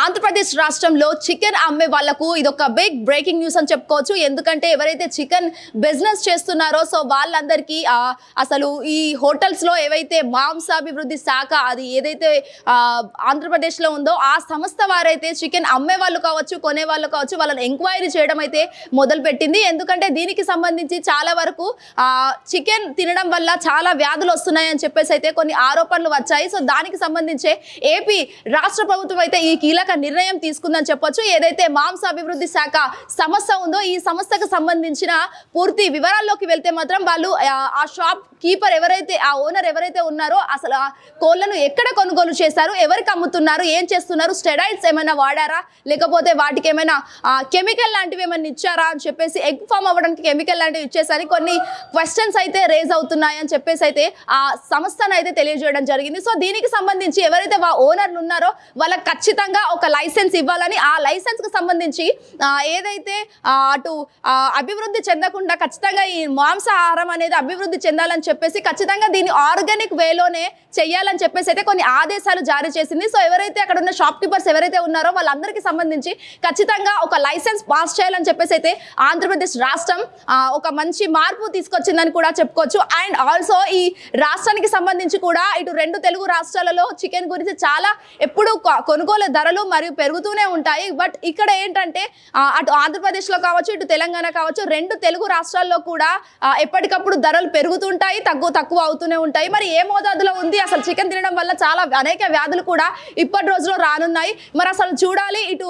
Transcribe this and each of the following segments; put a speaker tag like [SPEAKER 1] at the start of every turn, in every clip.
[SPEAKER 1] ఆంధ్రప్రదేశ్ రాష్ట్రంలో చికెన్ అమ్మే వాళ్ళకు ఇది ఒక బిగ్ బ్రేకింగ్ న్యూస్ అని చెప్పుకోవచ్చు. ఎందుకంటే ఎవరైతే చికెన్ బిజినెస్ చేస్తున్నారో సో వాళ్ళందరికీ అసలు ఈ హోటల్స్లో ఏవైతే మాంసాభివృద్ధి శాఖ అది ఏదైతే ఆంధ్రప్రదేశ్లో ఉందో ఆ సంస్థ వారైతే చికెన్ అమ్మే వాళ్ళు కావచ్చు కొనే వాళ్ళు కావచ్చు వాళ్ళని ఎంక్వైరీ చేయడం అయితే మొదలుపెట్టింది. ఎందుకంటే దీనికి సంబంధించి చాలా వరకు చికెన్ తినడం వల్ల చాలా వ్యాధులు వస్తున్నాయని చెప్పేసి అయితే కొన్ని ఆరోపణలు వచ్చాయి. సో దానికి సంబంధించే ఏపీ రాష్ట్ర ప్రభుత్వం అయితే ఈ కీలక నిర్ణయం తీసుకుందని చెప్పొచ్చు. ఏదైతే మాంస అభివృద్ధి శాఖ సంస్థ ఉందో ఈ సంస్థకు సంబంధించిన పూర్తి వివరాల్లోకి వెళ్తే మాత్రం వాళ్ళు ఆ, షాప్ కీపర్ ఎవరైతే ఆ ఓనర్ ఎవరైతే ఉన్నారో అసలు ఆ కోళ్ళను ఎక్కడ కొనుగోలు చేశారు ఎవరికి అమ్ముతున్నారు ఏం చేస్తున్నారు స్టెరాయిడ్స్ ఏమైనా వాడారా లేకపోతే వాటికి ఏమైనా కెమికల్ లాంటివి ఏమైనా ఇచ్చారా అని చెప్పేసి ఎగ్ ఫామ్ అవ్వడానికి కెమికల్ లాంటివి ఇచ్చేసరి కొన్ని క్వశ్చన్స్ అయితే రేజ్ అవుతున్నాయి అని చెప్పేసి అయితే ఆ సంస్థను అయితే తెలియజేయడం జరిగింది. సో దీనికి సంబంధించి ఎవరైతే వా ఓనర్లు ఉన్నారో వాళ్ళకి ఖచ్చితంగా ఒక లైసెన్స్ ఇవ్వాలని ఆ లైసెన్స్కి సంబంధించి ఏదైతే అటు అభివృద్ధి చెందకుండా ఖచ్చితంగా ఈ మాంసాహారం అనేది అభివృద్ధి చెందాలని చెప్పేసి ఖచ్చితంగా దీన్ని ఆర్గానిక్ వేలోనే చేయాలని చెప్పేసి అయితే కొన్ని ఆదేశాలు జారీ చేసింది. సో ఎవరైతే అక్కడ ఉన్న షాప్ కీపర్స్ ఎవరైతే ఉన్నారో వాళ్ళందరికీ సంబంధించి ఖచ్చితంగా ఒక లైసెన్స్ పాస్ చేయాలని చెప్పేసి అయితే ఆంధ్రప్రదేశ్ రాష్ట్రం ఒక మంచి మార్పు తీసుకొచ్చిందని కూడా చెప్పుకోవచ్చు. అండ్ ఆల్సో ఈ రాష్ట్రానికి సంబంధించి కూడా ఇటు రెండు తెలుగు రాష్ట్రాలలో చికెన్ గురించి చాలా ఎప్పుడు కొ- కొనుగోలు ధరలు మరియు పెరుగుతూనే ఉంటాయి. బట్ ఇక్కడ ఏంటంటే అటు ఆంధ్రప్రదేశ్లో కావచ్చు ఇటు తెలంగాణ కావచ్చు రెండు తెలుగు రాష్ట్రాల్లో కూడా ఎప్పటికప్పుడు ధరలు పెరుగుతుంటాయి తక్కువ తక్కువ అవుతూనే ఉంటాయి. మరి ఏ మోతాదులో ఉంది? అసలు చికెన్ తినడం వల్ల చాలా అనేక వ్యాధులు కూడా ఇప్పటి రోజులో రానున్నాయి. మరి అసలు చూడాలి ఇటు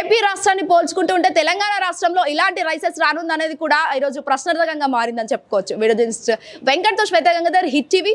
[SPEAKER 1] ఏపీ రాష్ట్రాన్ని పోల్చుకుంటూ ఉంటే తెలంగాణ రాష్ట్రంలో ఇలాంటి రైసెస్ రానుంది అనేది కూడా ఈరోజు ప్రశ్నార్థకంగా మారిందని చెప్పుకోవచ్చు. Video వెంకట్తో Shweta Gangadhar hit TV